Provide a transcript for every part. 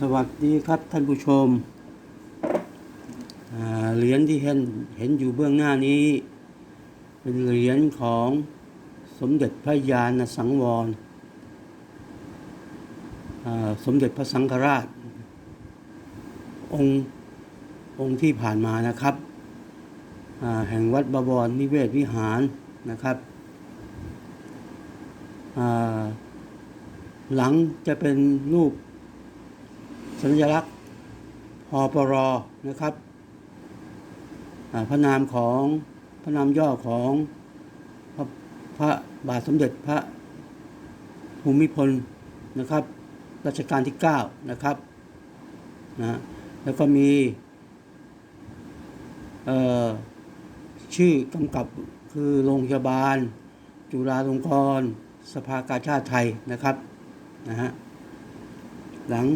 สวัสดีครับท่านผู้ชม เหรียญที่เห็นเห็นอยู่เบื้องหน้านี้ เป็นเหรียญของสมเด็จพระยาณสังวร สมเด็จพระสังฆราช องค์องค์ที่ผ่านมานะครับ แห่งวัดบวรนิเวศวิหารนะครับหลังจะเป็นรูป สัญลักษณ์พอปรนะครับพระนามของพระนามย่อของพระพระบาทสมเด็จพระภูมิพลนะครับรัชกาลที่ 9 นะครับนะแล้วก็มีชื่อกำกับคือโรงพยาบาล จุฬาลงกรณ์สภากาชาติไทยนะครับนะฮะหลัง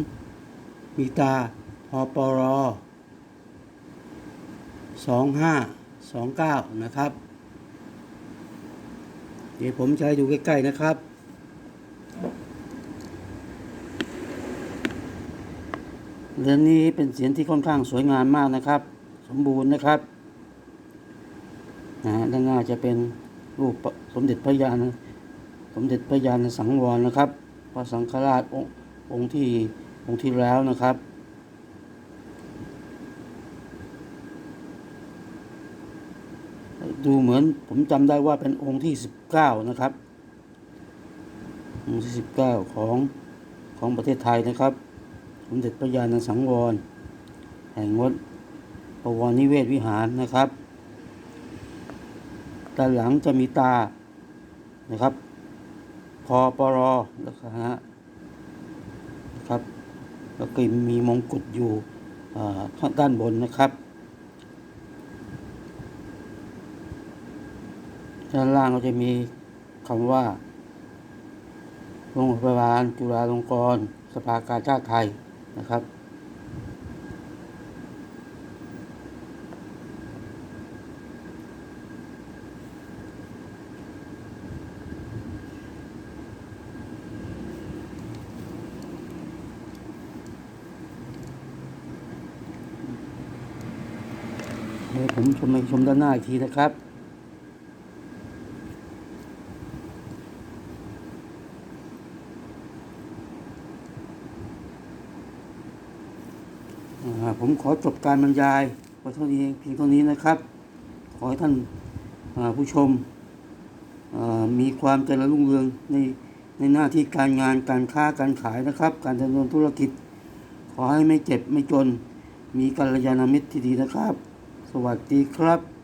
มีตาพอปรสองห้าสองเก้านะครับ เดี๋ยวผมจะให้ดูใกล้ ๆ นะครับ เรือนนี้เป็นเสียงที่ค่อนข้างสวยงามมากนะครับ สมบูรณ์นะครับนะฮะด้านหน้าจะเป็นรูปสมเด็จพระยาณสมเด็จพระยาณสังวรนะครับ พระสังฆราชองค์อง ค์ที่องที่แล้วนะครับ ดูเหมือนผมจำได้ว่าเป็นองค์ที่สิบเก้านะครับ องค์ที่สิบเก้าของของประเทศไทยนะครับสมเด็จพระยาณสังวร แห่งวัดปวรนิเวศวิหารนะครับด้านหลังจะมีตานะครับพอปรแล้วก็ฮะนะครับ แล้วก็มีมงกุฎอยู่ข้างด้านบนนะครับด้านล่างก็จะมีคำว่าโรงพยาบาลจุฬาลงกรณ์สภากาชาติไทยนะครับ เดี๋ยวผมชมชมด้านหน้าอีกทีนะครับผมขอจบการบรรยายไว้เท่านี้เพียงเท่านี้นะครับ ขอให้ท่านผู้ชมมีความเจริญรุ่งเรืองในในหน้าที่การงานการค้าการขายนะครับ การดำเนินธุรกิจ ขอให้ไม่เจ็บไม่จน มีกัลยาณมิตรที่ดีนะครับ สวัสดีครับ